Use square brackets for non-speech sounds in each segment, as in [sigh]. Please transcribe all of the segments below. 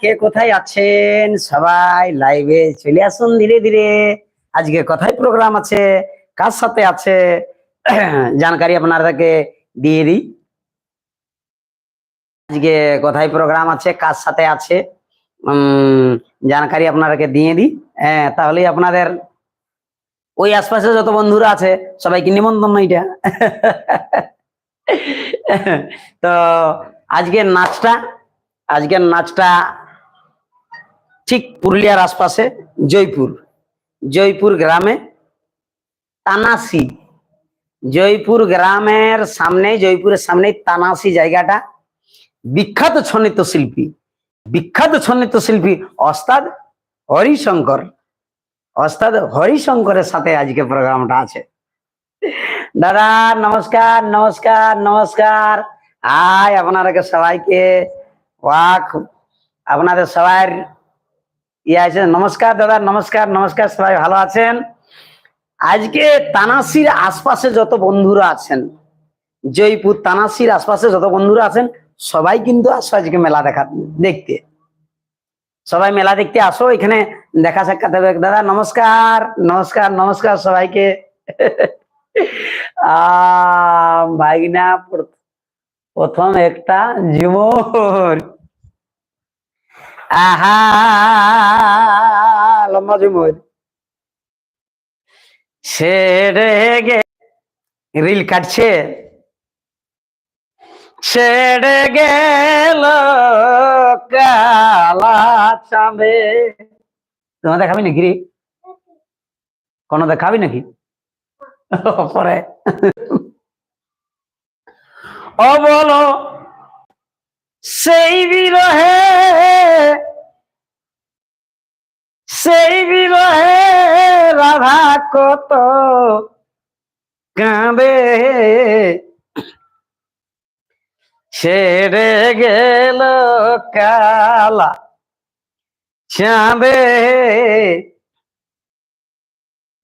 কে কোথায় আছেন? সবাই লাইভে চলে আসুন ধীরে ধীরে। আজকে কোথায় প্রোগ্রাম আছে, কার সাথে আছে? [clears throat] জানকারি আপনাদেরকে দিয়ে দিই। আজকে কোথায় প্রোগ্রাম আছে, কার সাথে আছে? জানকারি আপনাদেরকে দিয়ে দিই। হ্যাঁ তাহলেই আপনাদের ওই আশপাশে যত বন্ধুরা আছে, সবাইকে নিমন্ত্রণ এটা [laughs] তো আজকে নাচটা আজকের নাচটা ঠিক পুরুলিয়ার আশপাশে জয়পুর জয়পুর গ্রামে তানাসি, জয়পুর গ্রামের সামনে জয়পুরের সামনে তানাসি জায়গাটা। বিখ্যাত ছন্নিত শিল্পী, বিখ্যাত ছন্নিত শিল্পী অস্তাদ হরিশঙ্কর, অস্তাদ হরিশঙ্করের সাথে আজকে প্রোগ্রামটা আছে। দাদা, নমস্কার নমস্কার নমস্কার। হাই, আপনাদেরকে সবাইকে। ওয়াক, আপনাদের সবার ইয়ে আছে। নমস্কার দাদা, নমস্কার নমস্কার, সবাই ভালো আছেন? আজকে তানাসির আশপাশে যত বন্ধুরা আছেন, জয়পুর তানাসির আশপাশে যত বন্ধুরা আছেন, সবাই কিন্তু আসো আজকে মেলা দেখা, দেখতে। সবাই মেলা দেখতে আসো, এখানে দেখা সাক্ষাৎ হবে। দাদা, নমস্কার নমস্কার নমস্কার সবাইকে। ভাগিনা প্র- প্রথম একটা ঝুমুর আহা, লম্বা ঝুমুর ছেড়ে গে, রিল কাটছে। ছেড়ে গেল কালা চাঁদে। তোমার দেখাবি নাকি রে? কোনো দেখাবি নাকি? পরে ও বলো, সেই বিরহে সেই বিরহে রাধা কত কাঁদে। ছেড়ে গেল কালা চাঁদে।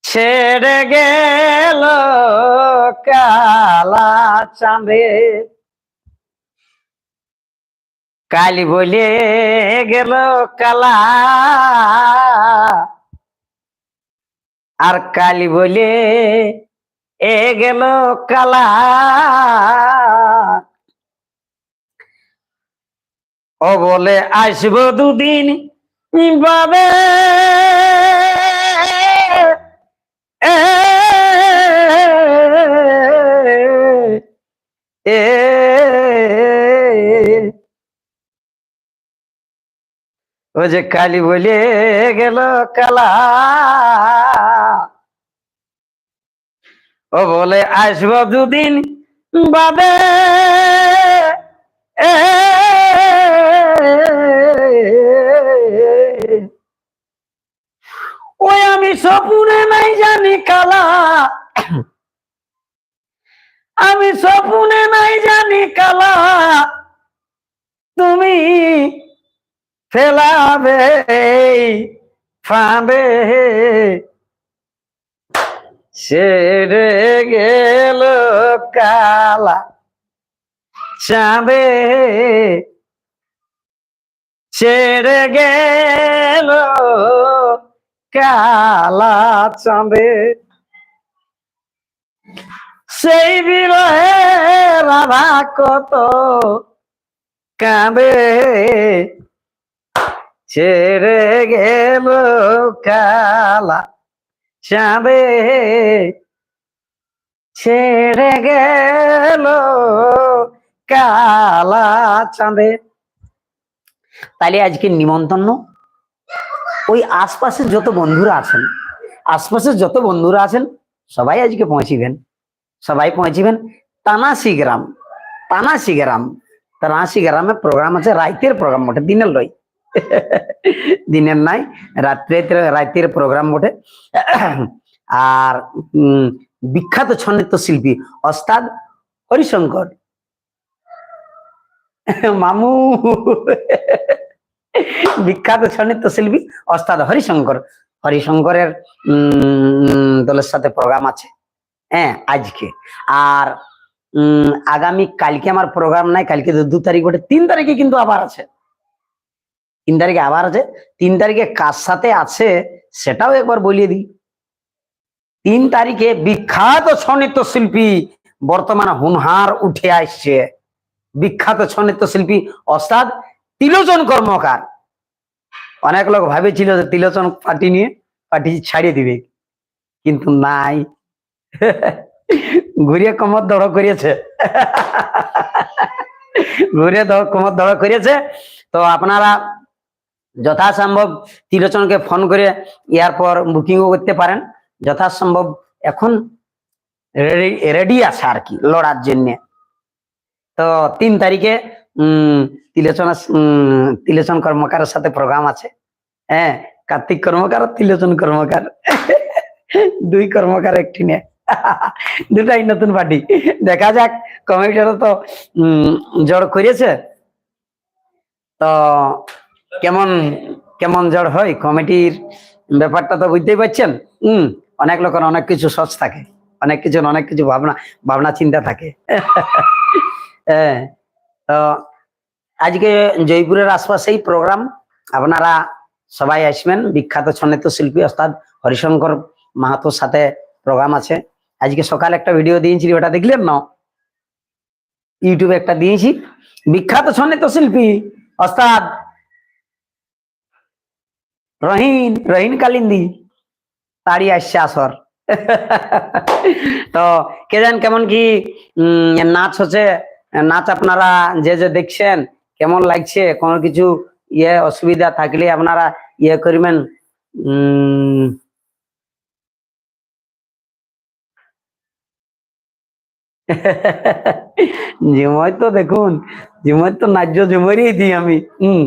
ছেড়ে গেল কালা চাঁদে। কালি বলে গেল কালা। আর কালি বলে এ গেল কালা। ও বলে আসব দুদিন বাবে এ এ ও যে কালি বলে গেল কালা। ও বলে, আসব দুদিন বাদে। ওই আমি স্বপ্নে নাই জানি কালা। আমি স্বপ্নে নাই জানি কালা। তুমি ফেলাবে ফাঁদে। ছেড়ে গেল কালা চাঁদে। ছেড়ে গেল কালা চাঁদে। সেই বিরহে রাধা কত কাঁদে। ছেড়ে গেল কালা চাঁদে ছেড়ে গেল কালা চাঁদে। তাহলে আজকে নিমন্ত্রণ, ওই আশপাশের যত বন্ধুরা আছেন, আশপাশের যত বন্ধুরা আছেন, সবাই আজকে পৌঁছিবেন। সবাই পৌঁছিবেন তানাসি গ্রাম তানাসি গ্রাম। তানাসি গ্রামে প্রোগ্রাম আছে, রাইতের প্রোগ্রাম বটে, দিনের লয় দিনের নাই রাত্রে রাতের প্রোগ্রাম বটে। আর বিখ্যাত ছন্নিত শিল্পী ওস্তাদ হরিশঙ্কর। মামু। বিখ্যাত ছন্নিত শিল্পী অস্তাদ হরিশঙ্কর। হরিশঙ্করের দলের সাথে প্রোগ্রাম আছে হ্যাঁ আজকে। আর আগামী কালকে আমার প্রোগ্রাম নাই, কালকে দু তারিখ বটে। তিন তারিখে কিন্তু আবার আছে। তিন তারিখে আবার আছে, তিন তারিখে কার সাথে আছে সেটাও একবার বলিয়ে দিই। তিন তারিখে বিখ্যাত ছনৃত্য শিল্পী বর্তমানে হুনহার উঠে আসছে। বিখ্যাত ছনৃত্য শিল্পী অস্তাদ তিলোচন কর্মকার। অনেক লোক ভাবেছিল যে তিলোচন পার্টি নিয়ে পার্টি ছাড়িয়ে দিবে, কিন্তু নাই। ঘুরিয়ে কমর দড় করিয়েছে। ঘুরিয়ে কমর দড় করিয়েছে। তো আপনারা যথাসম্ভব তিলোচনকে ফোন করে এরপর বুকিংও করতে পারেন। যথাসম্ভব এখন রেডি আছে আর কি লড়ার জন্য। তো তিন তারিখে উম তিলোচন তিলোচন কর্মকারের সাথে প্রোগ্রাম আছে। হ্যাঁ কার্তিক কর্মকার তিলোচন কর্মকার। দুই কর্মকার একটি নিয়ে দুটাই নতুন পার্টি। দেখা যাক কমিটিরও তো উম, জড় করেছে। তো কেমন কেমন জড় হয়? কমিটির ব্যাপারটা তো বুঝতেই পারছেন? হম, অনেক লোকের অনেক কিছু সচ থাকে, অনেক কিছু অনেক কিছু ভাবনা ভাবনা চিন্তা থাকে। [laughs] হ্যাঁ তো আজকে জয়পুরের আশপাশেই প্রোগ্রাম, আপনারা সবাই আসবেন, বিখ্যাত ছন্নিত শিল্পী অর্থাৎ হরিশঙ্কর মাহাতোর সাথে প্রোগ্রাম আছে। আজকে সকালে একটা ভিডিও দিয়েছি, ওটা দেখলেন না? ইউটিউবে একটা দিয়েছি। বিখ্যাত ছন্নিত শিল্পী, অর্থাৎ রহিন রহিন কালিন্দি। তাড়ি আসছে আসর। তো কে জান কেমন কি নাচ হচ্ছে। নাচ আপনারা যে যে দেখছেন, কেমন লাগছে, কোনো কিছু ইয়ে অসুবিধা থাকলে আপনারা ইয়ে করবেন। ঝিময় [laughs] তো দেখুন ঝিময় তো নাজ্য ঝুমারিয়ে দিই আমি। হম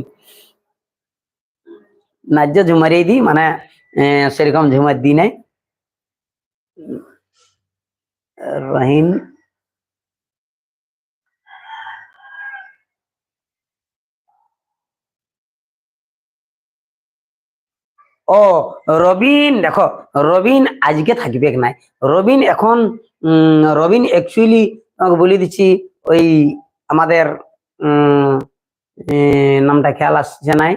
নাজ্য ঝুমারিয়ে দিই মানে সেরকম ঝুমার দিই নাই। রহিন ও, রবিন, দেখো, রবিন আজকে থাকবে নাই? রবিন এখন রবিন অ্যাকচুয়ালি বলে দিচ্ছি, ওই আমাদের নামটা খেয়াল আসছে নাই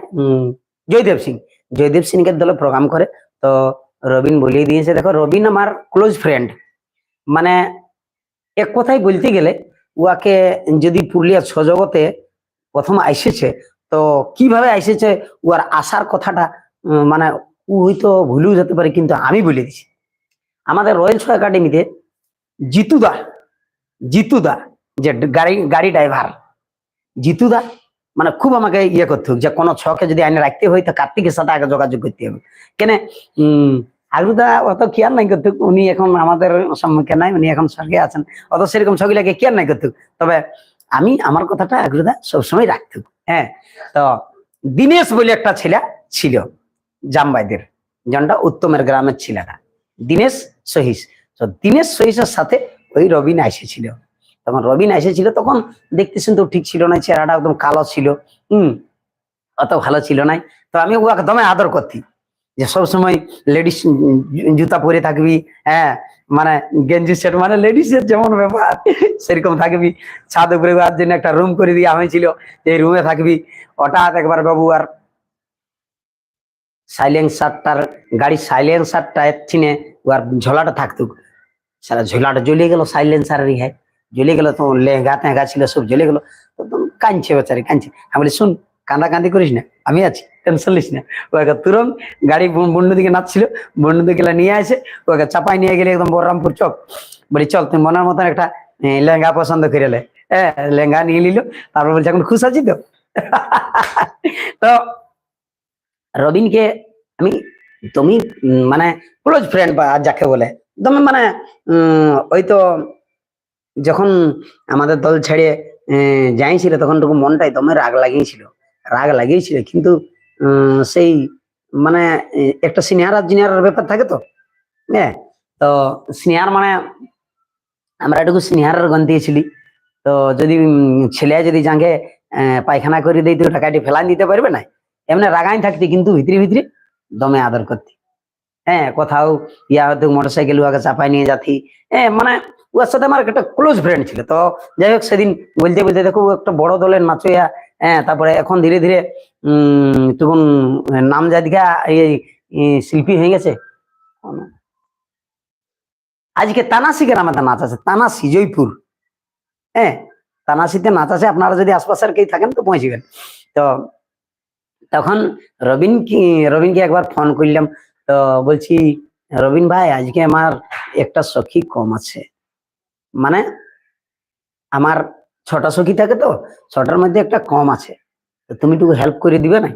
জয়দেব সিং। জয়দেব সিংয়ের দলে প্রোগ্রাম করে। তো রবিন বলিয়ে দিয়েছে, দেখো, রবিন আমার ক্লোজ ফ্রেন্ড মানে এক কথাই বলতে গেলে, উহাকে যদি পুরুলিয়ার সজগতে প্রথম আইসেছে তো কীভাবে আইসেছে উহার আসার কথাটা মানে ও হয়তো ভুলেও যেতে পারে, কিন্তু আমি বলে দিছি। আমাদের রয়্যাল শো একাডেমিতে জিতুদা জিতুদা, যে গাড়ি গাড়ি ড্রাইভার জিতুদা মানে খুব আমাকে ইয়ে করতে হবে যে কোনো ছকে যদি আইনে রাখতে হয় তো কার্তিকের সাথে আগে যোগাযোগ করতে হবে। কেন আগুদা অত কেয়ার নাই করতে, উনি এখন আমাদের সম্মুখে নাই, উনি এখন স্বর্গে আছেন। অত সেরকম ছবিটাকে কেয়ার নাই করতে। তবে আমি, আমার কথাটা আগ্রুদা সবসময় রাখতে হ্যাঁ তো দিনেশ বলে একটা ছেলে ছিল, জামবাইদের। জনটা উত্তমের গ্রামের ছেলেটা। দিনেশ সহিস তো দিনেশ সহিসের সাথে ওই রবিন এসেছিল তখন রবিন এসেছিল, তখন দেখতে শুনতে ঠিক ছিল না, চেহারাটা একদম কালো ছিল। হম, অত ভালো ছিল না। তো আমি ওকে একদমই আদর করতি যে সবসময় লেডিস জুতা পরে থাকবি হ্যাঁ মানে গেঞ্জি সেট মানে লেডিসের যেমন ব্যাপার, সেরকম থাকবি। ছাদ উপরে ওর জন্য একটা রুম করে দেওয়া হয়েছিল, এই রুমে থাকবি। হঠাৎ একবার বাবু আর সাইলেন্সারটার গাড়ির সাইলেন্সারটা চিনে ওর ঝোলাটা থাকতো সারা ঝোলাটা জ্বলে গেল সাইলেন্সারেরই হ্যাঁ জ্বলে গেল তো লেহেঙ্গা টেঙ্গা ছিল, সব জ্বলে গেল। তখন কাঁদছে বেচারি, কাঁদছে। আমি বলি, শুন কান্দা কান্দি করিস না, আমি আছি, টেনশন লিস না। ওকে তুরন্ত গাড়ি বন্ধু দিকে নাচছিল বন্যু দিকে নিয়ে আসে ওকে চাপাই নিয়ে গেলে একদম বলরামপুর চক বলি, চল, তুই মনের মতন একটা লেহেঙ্গা পছন্দ করে লে। হ্যাঁ লেহেঙ্গা নিয়ে নিল, তারপর বলছে, এখন খুশ আছি তো? [laughs] তো রবিনকে আমি, তুমি মানে ক্লোজ ফ্রেন্ড বা যাকে বলে, তুমি মানে ওই তো যখন আমাদের দল ছেড়ে যাইছিল তখন টুকু মনটাই দমে রাগ লাগিয়েছিল। রাগ লাগিয়েছিল, কিন্তু সেই মানে একটা সিনিয়র আর জুনিয়রের ব্যাপার থাকে তো? হ্যাঁ তো সিনিয়র মানে আমরা এটুকু সিনিয়রের গন দিয়েছিলি। তো যদি ছেলে যদি যাকে পায়খানা করে তো টাকাটি ফেলান দিতে পারবে না? এমনি রাগাই থাকতি, কিন্তু ভিতরে ভিতরে দমে আদর করতি। হ্যাঁ কোথাও ইয়া হয়তো মোটর সাইকেল উহাকে চাপাই নিয়ে যাতি। হ্যাঁ মানে উহার সাথে আমার একটা ক্লোজ ফ্রেন্ড ছিল। তো যাই হোক সেদিন বলতে বলতে দেখো একটা বড় দলের নাচইয়া হ্যাঁ তারপরে এখন ধীরে ধীরে, উম, তখন নাম জাদিকা এই শিল্পী হয়ে গেছে। আজকে তানাসি গ্রামে তো নাচ আছে তানাসি জয়পুর। হ্যাঁ তানাসিতে নাচ আছে, আপনারা যদি আশপাশের কেউ থাকেন তো পৌঁছবেন। তো তখন রবিন কি, রবিনকে একবার ফোন করলাম। তো বলছি, রবিন ভাই, আজকে আমার একটা সখী কম আছে। মানে আমার ছটা সখী থাকে তো, ছটার মধ্যে একটা কম আছে। তুমি একটু হেল্প করে দিবে না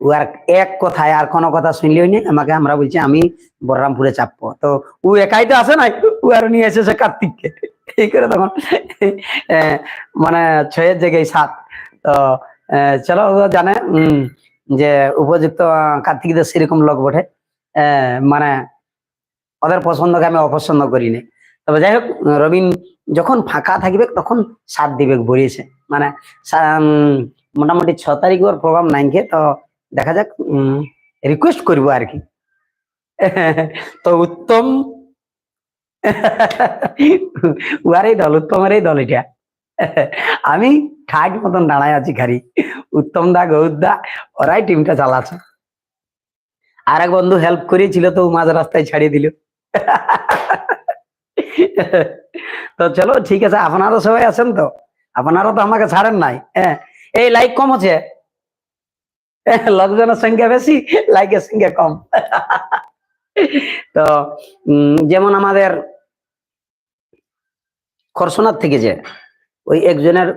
ও আর এক কথায় আর কোনো কথা শুনলেও নি আমাকে আমরা বলছি আমি বলরামপুরে চাপবো। তো ও একাই তো আসে নাই ও আর নিয়ে এসেছে কার্তিককে। এই করে তখন মানে ছয়ের জায়গায় সাত। তো চলো জানে যে উপযুক্ত কার্তিকদের সেরকম লোক বটে। মানে ওদের পছন্দকে আমি অপছন্দ করি না তবে যাই হোক, রবিন যখন ফাঁকা থাকবে, তখন সাত দিবে, বলিয়েছে। মানে মোটামুটি ছ তারিখ ওর প্রোগ্রাম নাইনকে তো দেখা যাক রিকোয়েস্ট করব আর কি। [laughs] তো উত্তম [laughs] উয়ারই দল উত্তমের এই দল এটা। [laughs] আমি ঠাট মতন দাঁড়ায় আছি খালি। উত্তম দা, গৌর দা, ওরাই টিমটা চালাচ্ছে। আর এক বন্ধু হেল্প করেছিল তো মাঝ রাস্তায় ছাড়িয়ে দিল। তো চলো, ঠিক আছে আপনারা সবাই আছেন তো? আপনারা তো আমাকে ছাড়েন নাই হ্যাঁ? এই লাইক কম আছে। লোকজনের সংখ্যা বেশি লাইকের সংখ্যা কম। তো যেমন আমাদের খরসোনার থেকে যে, ওই একজনের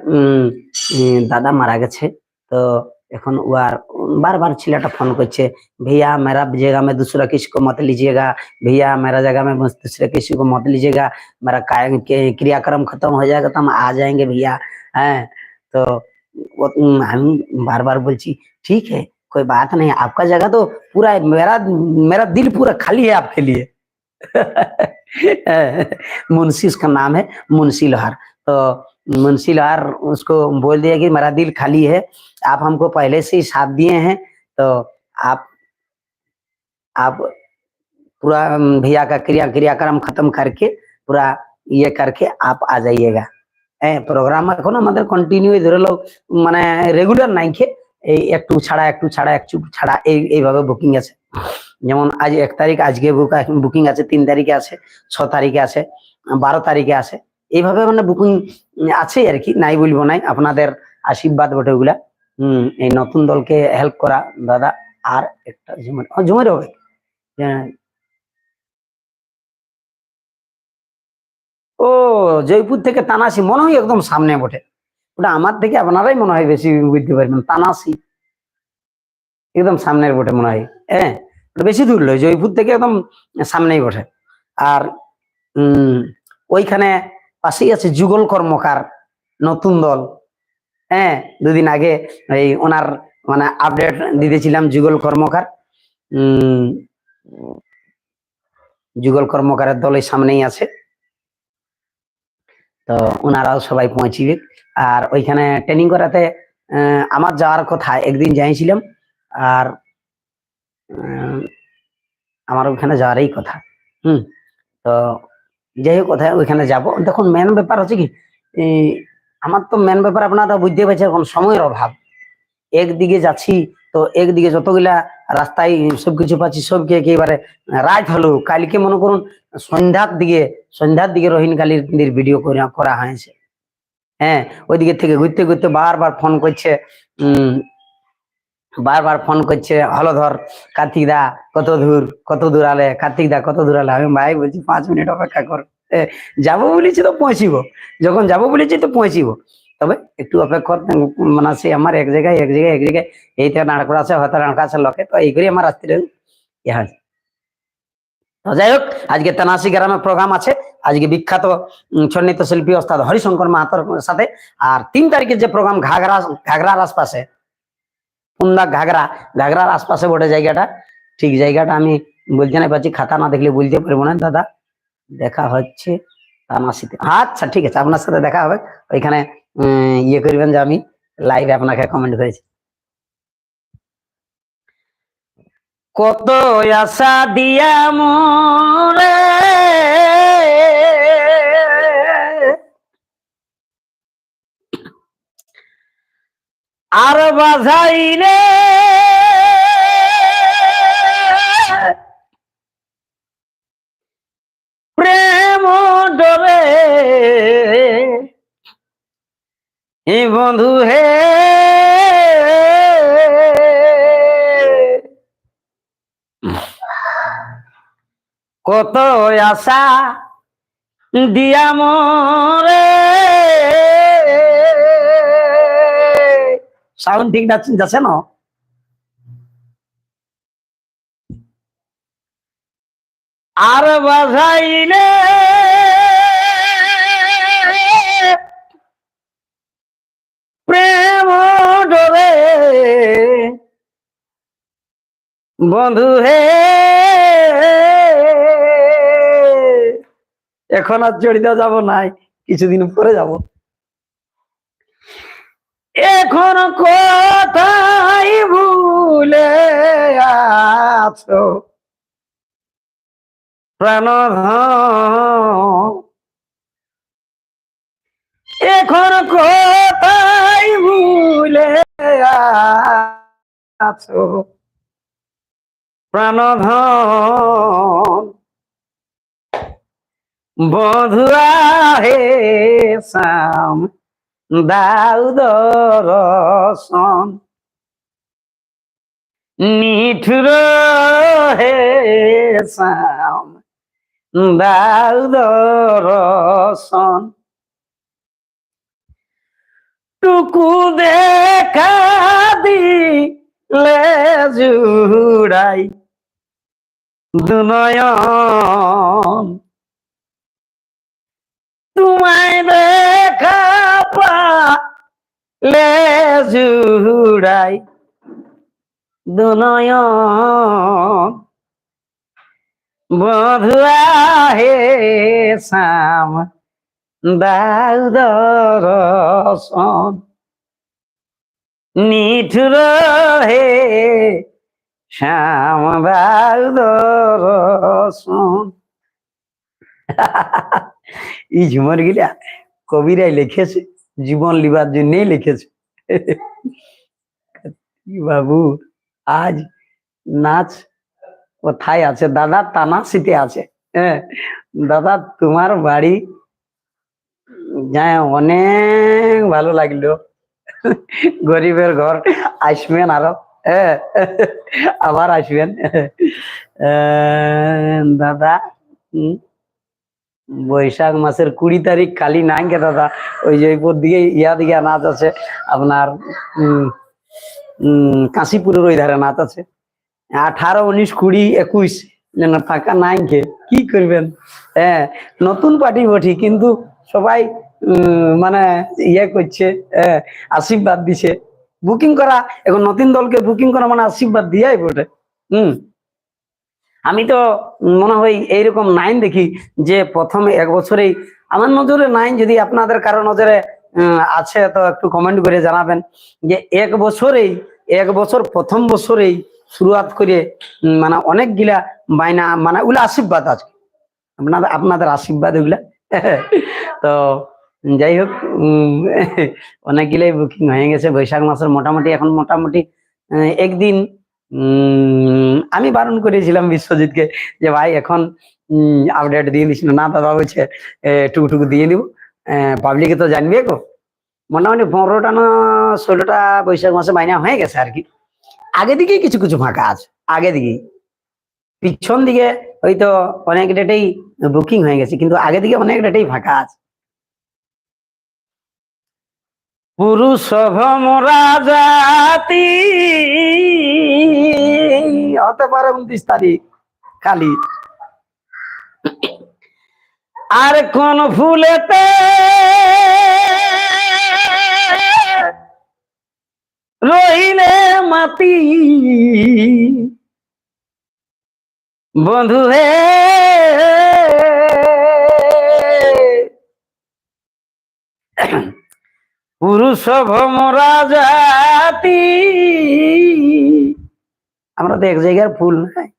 দাদা মারা গেছে, তো এখন ওয়ার बार बार ছেলেটা ফোন করছে भैया मेरा जगह में दूसरा किसी को मत लीजिएगा भैया मेरा जगह में बस दूसरे किसी को मत लीजिएगा मेरा काय के क्रियाक्रम खत्म हो जाएगा तो हम आ जाएंगे भैया हैं तो वो, उम, हम बार बार बोलची ठीक है कोई बात नहीं आपका जगह तो पूरा है, मेरा मेरा दिल पूरा खाली है आपके लिए मुंशी उसका नाम है मुंशी लोहार तो मुंशी लोहार उसको बोल दिया कि मेरा दिल खाली है आप हमको पहले से ही साथ दिए हैं तो आप आप पूरा अम, भैया का क्रिया क्रियाक्रम खत्म करके पूरा ये करके आप आ जाइएगा হ্যাঁ প্রোগ্রাম এখন আমাদের কন্টিনিউ ধরে লোক মানে রেগুলার নাই খে এই একটু ছাড়া একটু ছাড়া একটু ছাড়া এই এইভাবে বুকিং আছে যেমন আজ এক তারিখ আজকে বুকিং আছে তিন তারিখে আছে ছ তারিখে আছে বারো তারিখে আছে এইভাবে মানে বুকিং আছে আর কি, নাই বলব নাই, আপনাদের আশীর্বাদ বটে ওগুলা। হম, এই নতুন দলকে হেল্প করা, দাদা, আর একটা ঝুমার ও হবে? হ্যাঁ। ও, জয়পুর থেকে তানাসি মনে হয় একদম সামনে বটে। ওটা আমার থেকে আপনারাই মনে হয় বেশি বুঝতে পারবেন তানাসি একদম সামনের বটে মনে হয়। হ্যাঁ বেশি দূর নয়, জয়পুর থেকে একদম সামনেই বটে। আর, উম, ওইখানে পাশেই আছে যুগল কর্মকার, নতুন দল। হ্যাঁ দুদিন আগে এই ওনার মানে আপডেট দিতেছিলাম যুগল কর্মকার। উম, যুগল কর্মকারের দল এই সামনেই আছে। তো ওনারাও সবাই পৌঁছিবে। আর ওইখানে ট্রেনিং করাতে আমার যাওয়ার কথা একদিন যাইছিলাম আর আমার ওখানে যাওয়ারই কথা। হুম, তো যাই হোক কোথায় ওইখানে যাব। দেখুন মেন ব্যাপার হচ্ছে কি আমার তো মেন ব্যাপার আপনারা বুঝতে পারছেন, এখন সময়ের অভাব। একদিকে যাচ্ছি, তো একদিকে যতগুলা রাস্তায় সবকিছু পাচ্ছি, সবকে একেবারে রাত হলো। কালকে মনে করুন, সন্ধ্যার দিকে সন্ধ্যার দিকে রোহিণ কালীর ভিডিও করা হয়েছে। হ্যাঁ ওইদিকে থেকে ঘুরতে ঘুরতে বারবার ফোন করছে বারবার ফোন করছে, হলো ধর, কার্তিক দা, কত দূর কত দূর আলে, কার্তিক দা, কত দূর আলে? আমি ভাই বলছি, পাঁচ মিনিট অপেক্ষা কর। যাব বলেছি তো পৌঁছিব। যখন যাব বলেছি তো পৌঁছিব। তবে একটু অপেক্ষা মানে সে আমার এক জায়গায় এক জায়গায় এক জায়গায় এইটা নাড়কড়া আছে, হয়তো নাড়কা আছে লোকে, তো এই করে আমার রাত্রিরে ইহা। তো যাই হোক, আজকে তেনাশি গ্রামে প্রোগ্রাম আছে। আজকে বিখ্যাত সন্ন্যাসী শিল্পী ওস্তাদ হরিশঙ্কর মাহাতোর সাথে। আর তিন তারিখের যে প্রোগ্রাম ঘাগরা ঘাগরার আশপাশে পুন্দা ঘাগরা, ঘাগরার আশপাশে বটে জায়গাটা। ঠিক জায়গাটা আমি বলতে না পারছি খাতা না দেখলে বলতে পারব না দাদা। দেখা হচ্ছে তানাশিতে আচ্ছা ঠিক আছে, আপনার সাথে দেখা হবে। ওইখানে ইয়ে করবেন যে আমি লাইভে আপনাকে কমেন্ট করেছি। কত আশা দিয়া মোরে আর বাজাইলে প্রেম ডরে এ বন্ধু হে। কত আশা দিয়া মরে। সাউন্ড ঠিক যাচ্ছে না। আর বাজাইলে প্রেম ডরে বন্ধু হে। এখন আর জড়িত যাব নাই, কিছুদিন পরে যাব। এখন কোথায় ভুলে আছো? প্রাণধন এখন কোথায় ভুলে আছো? প্রাণধন বধুয়া হে শাম। দাউদর রসন নিঠুর হে শাম দাউদর রসন টুকু দেখা দিলে জুড়াই দুনয়ন। তোমায় দেখা পালে জুড়াই দুনয়ন বধুয়া হে শাম দাউদর নিঠুর হে শ্যাম দাউদর এই ঝুমর গিলা কবিরাই লিখেছে। জীবন লিবার জন্যই লিখেছে। বাবু, আজ নাচ কোথায় আছে? দাদা তানা সিটে আছে। হ্যাঁ দাদা তোমার বাড়ি হ্যাঁ অনেক ভালো লাগল। গরিবের ঘর, আসবেন আরও। হ্যাঁ আবার আসবেন। দাদা বৈশাখ মাসের কুড়ি তারিখ খালি নাই গে দাদা। ওই যে দিকে ইয়া দিকে নাচ আছে। আপনার কাশীপুরের ওই ধারে নাচ আছে। আঠারো উনিশ কুড়ি একুশ ফাঁকা নাই কে কি করবেন? হ্যাঁ নতুন পার্টি বটি কিন্তু সবাই মানে ইয়ে করছে হ্যাঁ, আশীর্বাদ দিছে। বুকিং করা এখন নতুন দলকে বুকিং করা মানে আশীর্বাদ দিয়াই বটে। হুম। আমি তো মনে হয় এইরকম নাইন দেখি যে প্রথম এক বছরেই। আমার নজরে নাইন যদি আপনাদের কারও নজরে আছে তো একটু কমেন্ট করে জানাবেন যে এক বছরেই, এক বছর প্রথম বছরেই শুরুয়াত করে মানে অনেকগুলা বাইনা মানে ওগুলো আশীর্বাদ আছে আপনাদের আপনাদের আশীর্বাদ ওগুলা। [laughs] তো যাই হোক [laughs] অনেকগুলাই বুকিং হয়ে গেছে। বৈশাখ মাসের মোটামুটি, এখন মোটামুটি একদিন আমি বারণ করেছিলাম বিশ্বজিৎকে যে ভাই এখন আপডেট দিয়ে দিস না দাদা বলছে টুকটুকু দিয়ে দিব। পাবলিকে তো জানবে গো। মোটামুটি পনেরোটা না ষোলোটা বৈশাখ মাসে মাইনা হয়ে গেছে আর কি। আগে দিকেই কিছু কিছু ফাঁকা আছে, আগে দিকেই। পিছন দিকে হয়তো অনেক ডেটেই বুকিং হয়ে গেছে, কিন্তু আগে দিকে অনেক ডেটেই ফাঁকা আছে। পুরুষ ভমরা জাতি হতে পারে উনত্রিশ তারিখ খালি আর কোন ফুলেতে রইলে মাতি বন্ধু হে, পুরুষ ভমরা জাতি আমরা তো এক জায়গার ফুল নাই।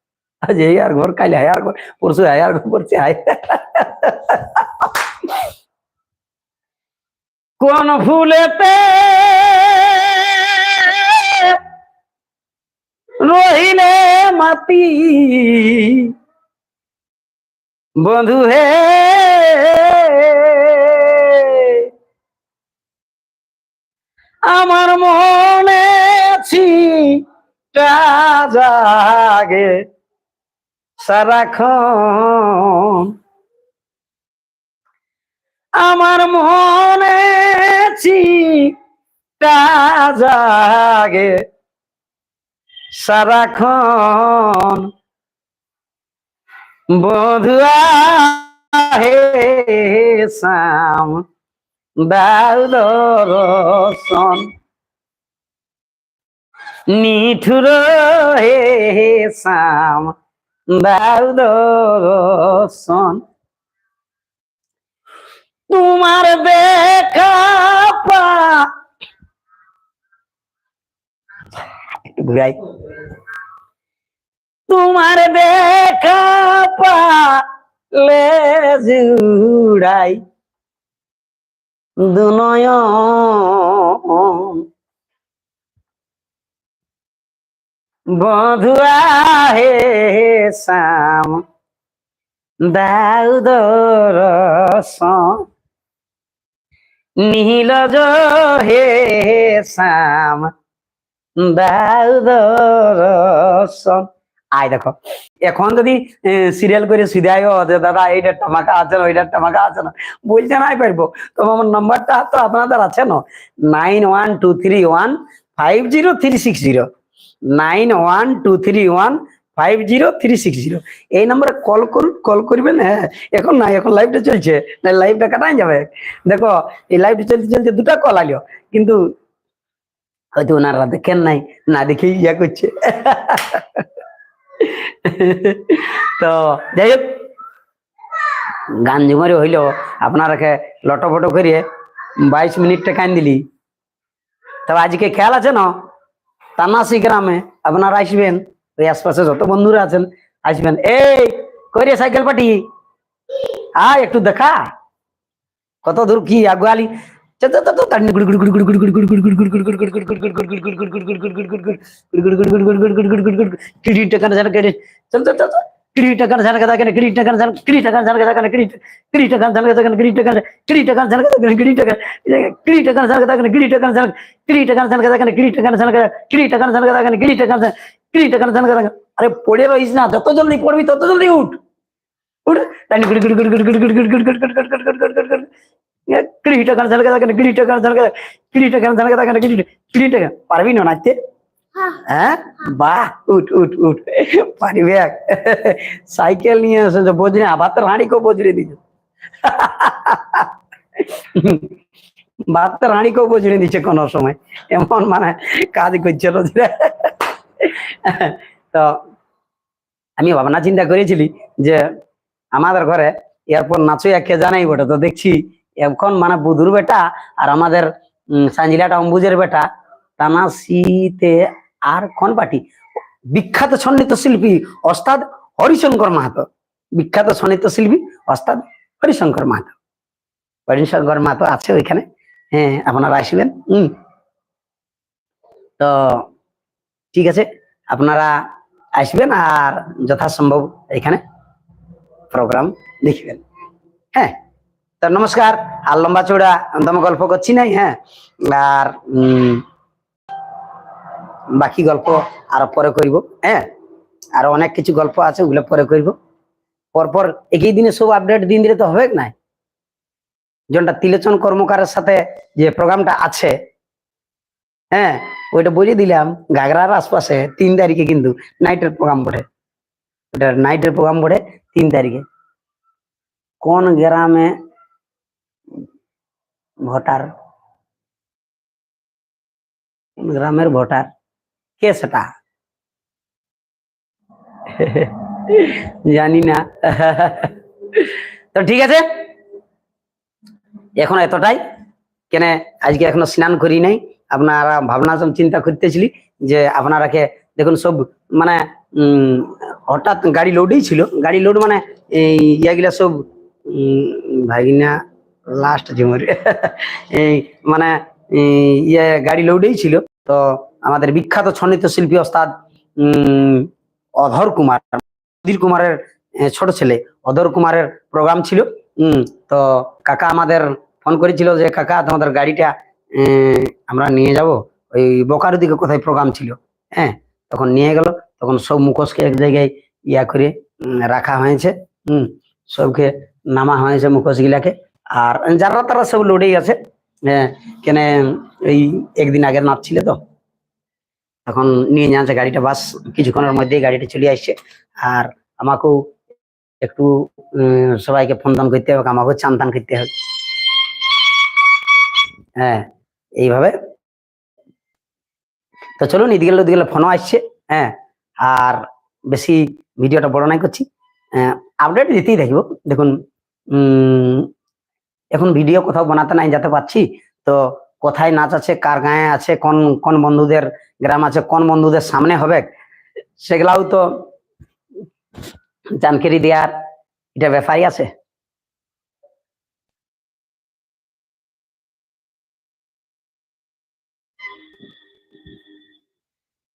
আজ আর ঘর, কাল হায়ার ঘর, পরশু হায়ার ঘর পড়ছে হায় কোন ফুলেতে রহিলে মাতি বন্ধু হে। আমার মনে ছিটা জাগে সারাক্ষণ। আমার মনে ছিটা জাগে সারাক্ষণ। বধুয়া হে শাম দাউ দর্শন নিঠুর হে শাম দাউ দর্শন তোমার দেখা তোমার দেখা পালে জুড়াই দুনয়ন। বধুয়া হে শাম দাউ দর্শন নীল হে শাম দাউ দর্শন আয় দেখো, এখন যদি সিরিয়াল করে সিধাইও যে, দাদা, এইটা টামাকা আছে না, ওইটা টামাকা আছে না। বলতে নাই পারব। তো আমার নাম্বারটা তো আপনাদের আছে না? Nine one two three one five zero three six zero nine one two three one five zero three six zero. এই নম্বরে কল করুন কল করবেন হ্যাঁ। এখন না, এখন লাইভটা চলছে না লাইভটা কাটাই যাবে। দেখো, এই লাইভটা চলতে চলতে দুটা কল আলিও কিন্তু হয়তো ওনারা দেখেন নাই, না দেখেই ইয়া করছে। তো, যাই হোক, গান ঝুমারি হইল, আপনারাকে লটফটো করিয়ে বাইশ মিনিটটা কান দিলি। তবে আজকে খেয়াল আছে না? তানাসি গ্রামে আপনারা আসবেন ওই আশপাশে যত বন্ধুরা আছেন আসবেন এই কই রে সাইকেল পাটি আয় একটু দেখা কত দূর কি আগুয়ালি আরে পড়ে রইস না যত জলদি পড়বি তত জলদি উঠ উঠ কিরিটা গান ঝালকা দেখেন কিরিটা গান ঝালকা কিরিটা গান ঝালকা দেখেন কিরিটা কিরিটা গান পারবি না নাচতে হ্যাঁ? বাহ, উঠ উঠ উঠ। সাইকেল নিয়ে এসেছে বোঝরে আবার তো রানীকেও বোঝরে দিছ। ভাত তো রানীকেও বোঝরে দিচ্ছে কোন সময়। এমন মানে কাজ করছে রোজরে তো আমি ভাবনা চিন্তা করেছিলি যে আমাদের ঘরে এরপর নাচই একে জানাই বটে তো দেখছি। এখন মানে বুধুর বেটা আর আমাদের সাঞ্জিলাটা অম্বুজের বেটা। টানা শীতে আর কোন পার্টি? বিখ্যাত সন্নিত শিল্পী অস্তাদ হরিশঙ্কর মাহাতো। বিখ্যাত সন্নিত শিল্পী অস্তাদ হরিশঙ্কর মাহাতো। হরিশঙ্কর মাহাতো আছে ওইখানে। হ্যাঁ আপনারা আসবেন। হম তো ঠিক আছে, আপনারা আসবেন আর যথাসম্ভব এখানে প্রোগ্রাম দেখবেন। হ্যাঁ তো নমস্কার। আর লম্বা চৌড়া দম গল্প করছি নাই হ্যাঁ। আর বাকি গল্প আরও পরে করব হ্যাঁ? আরও অনেক কিছু গল্প আছে, ওগুলো পরে করব। পরপর একই দিনে সব আপডেট দিন দিলে তো হবে না যেটা তিলোচন কর্মকারের সাথে যে প্রোগ্রামটা আছে হ্যাঁ ওইটা বলে দিলাম, ঘাগরার আশপাশে তিন তারিখে কিন্তু নাইটের প্রোগ্রাম পড়ে ওটা নাইটের প্রোগ্রাম পড়ে তিন তারিখে। কোন গ্রামে ভোটার? গ্রামের ভোটার? কে সেটা? জানি না। তো ঠিক আছে। এখন এতটাই। কেন আজকে এখনও স্নান করি নাই। আপনারা ভাবনা চিন্তা করতেছিলি যে আপনারাকে দেখুন সব মানে হঠাৎ গাড়ি লোডেই ছিল। গাড়ি লোড মানে ইয়াগুলা সব ভাগিনা লাস্ট এই মানে ইয়ে গাড়ি লোডেই ছিল। তো আমাদের বিখ্যাত ছন্নিত শিল্পী ওস্তাদ অধর কুমার অধীর কুমারের ছোট ছেলে, অধর কুমারের প্রোগ্রাম ছিল। তো কাকা আমাদের ফোন করেছিল যে, কাকা, তোমাদের গাড়িটা আমরা নিয়ে যাব। ওই বোকার দিকে কোথায় প্রোগ্রাম ছিল? হ্যাঁ তখন নিয়ে গেল। তখন সব মুখোশকে এক জায়গায় ইয়া করে রাখা হয়েছে। হম সবকে নামা হয়েছে মুখোশ গিলাকে আর যারা তারা সব লোডেই আছে। হ্যাঁ কেন, এই একদিন আগের নাচ ছিল তো। এখন নিয়ে যাচ্ছে গাড়িটা, বাস কিছুক্ষণের মধ্যেই গাড়িটা চলে আসছে। আর আমাকেও একটু সবাইকে ফোন দান করতে হবে, আমাকেও চান টান করতে হবে। হ্যাঁ এইভাবে। তো চলুন এদিকে ওদিকে ফোনও আসছে হ্যাঁ। আর বেশি ভিডিওটা বড় নাই করছি। আপডেট দিতেই থাকব দেখুন এখন ভিডিও কোথাও বানাতে নাই যেতে পারছি। তো কোথায় নাচ আছে, কার গায়ে আছে, কোন কোন বন্ধুদের গ্রাম আছে, কোন বন্ধুদের সামনে হবে, সেগুলাও তো জানকারি দেওয়ার এটা ব্যাপারই আছে।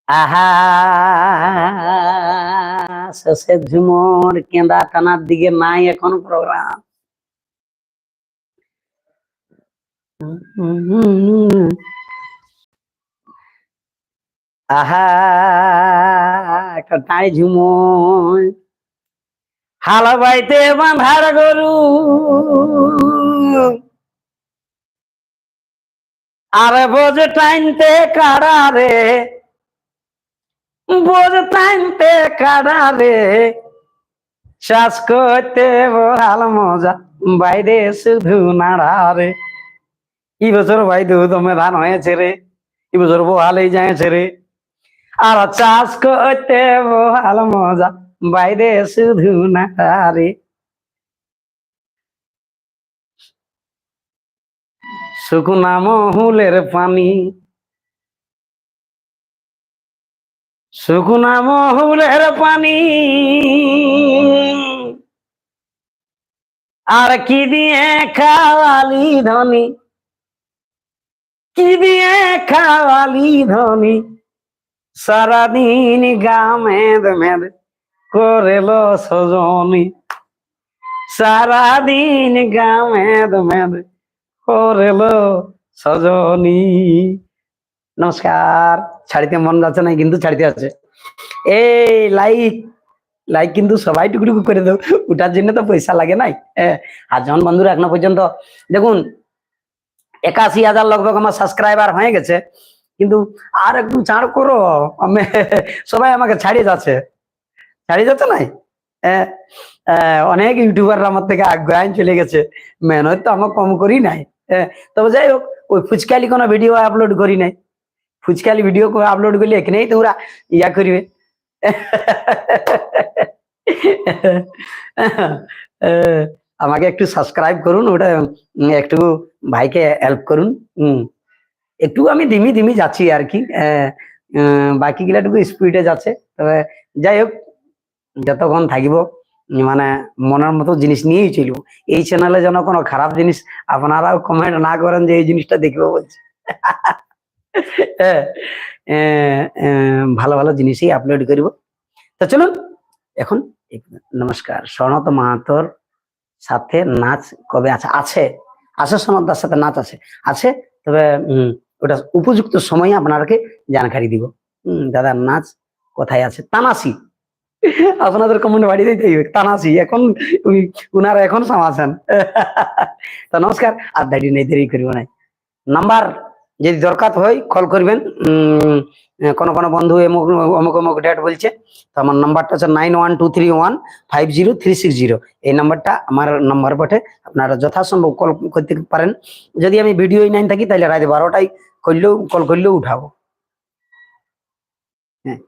আহা শেষে ঝুমর কেঁদা টানার দিকে নাই এখন প্রোগ্রাম আহা ঝুমর। হাল বাইতে বাঁধার গরু। আরে বোঝ টাইনতে কাড়া রে, বোঝ টাইনতে কাড়া রে। শ্বাস করতে বহাল মজা, বাইরে শুধু নাড়া রে। এই বছর ভাই দু দমে ধান হয়েছে রে। এই বছর বহালেই যায়ছে রে। আর চাষ করতে বহাল মজা, বাইরে শুধু না রে। শুকনা মহুলের পানি। শুকনা মহুলের পানি। আর কি দিয়ে খাওয়ালি ধনী? কি দিয়ে খাওয়ালি ধনী। সারাদিন গামেদ মেদ করেল সজনী। সারাদিন গামেদ মেদ করেল সজনী। নমস্কার, ছাড়িতে মন যাচ্ছে না, কিন্তু ছাড়িতে আছে। এই লাইক লাইক কিন্তু সবাই টুকুটুকু করে দেব ওটার জন্য তো পয়সা লাগে নাই। হ্যাঁ আর যখন বন্ধুরা এখনও পর্যন্ত, দেখুন একাশি হাজার লগভগ আমার সাবস্ক্রাইবার হয়ে গেছে। কিন্তু আর একটু ছাড় করো, আমি সবাই আমাকে ছাড়িয়ে যাচ্ছে। ছাড়িয়ে যাচ্ছে নাই? অনেক ইউটিউবাররা আমার থেকে আগ্রহ চলে গেছে। মেহনত তো আমার কম করি নাই। তবে যাই হোক, ওই ফুচকালি কোনো ভিডিও আপলোড করি নাই। ফুচকালি ভিডিও আপলোড করলে এখানেই তো ওরা ইয়া করবে। আমাকে একটু সাবস্ক্রাইব করুন ওটা একটু ভাইকে হেল্প করুন একটু আমি ধিমি ধিমি যাচ্ছি আর কি আহ, আহ, বাকি গুলাটুকু স্পিডে যাচ্ছে তবে যাই হোক যতক্ষণ থাকিব মানে মনের মতো জিনিস নিয়েই চলবো। এই চ্যানেলে যেন কোনো খারাপ জিনিস আপনারাও কমেন্ট না করেন যে এই জিনিসটা দেখব বলছে। [laughs] ভালো ভালো জিনিসই আপলোড করব। তো চলুন এখন নমস্কার সনত মাহাতোর সাথে নাচ কবে আছে? আছে। আছে সনদার সাথে নাচ আছে। আছে, তবে ওটা উপযুক্ত সময়ে আপনারকে জানকারি দিব। দাদার নাচ কোথায় আছে? তানাসি। আপনাদের কমেন্ট বাড়ি দিতে তানাসি, এখন উনি, উনারা এখন সামাছেন তো নমস্কার, আর দাঁড়িয়ে নেই, দেরি করিব নাই নাম্বার যদি দরকার হয় কল করবেন। কোনো কোনো বন্ধু অমুক অমুক অমুক ডেট বলছে, তো আমার নাম্বারটা হচ্ছে nine one two three one five zero three six zero এই নাম্বারটা আমার নাম্বার বটে, আপনারা যথাসম্ভব কল করতে পারেন। যদি আমি ভিডিও নাই থাকি, তাহলে রাত বারোটায় করলেও কল করলেও উঠাবো। হ্যাঁ।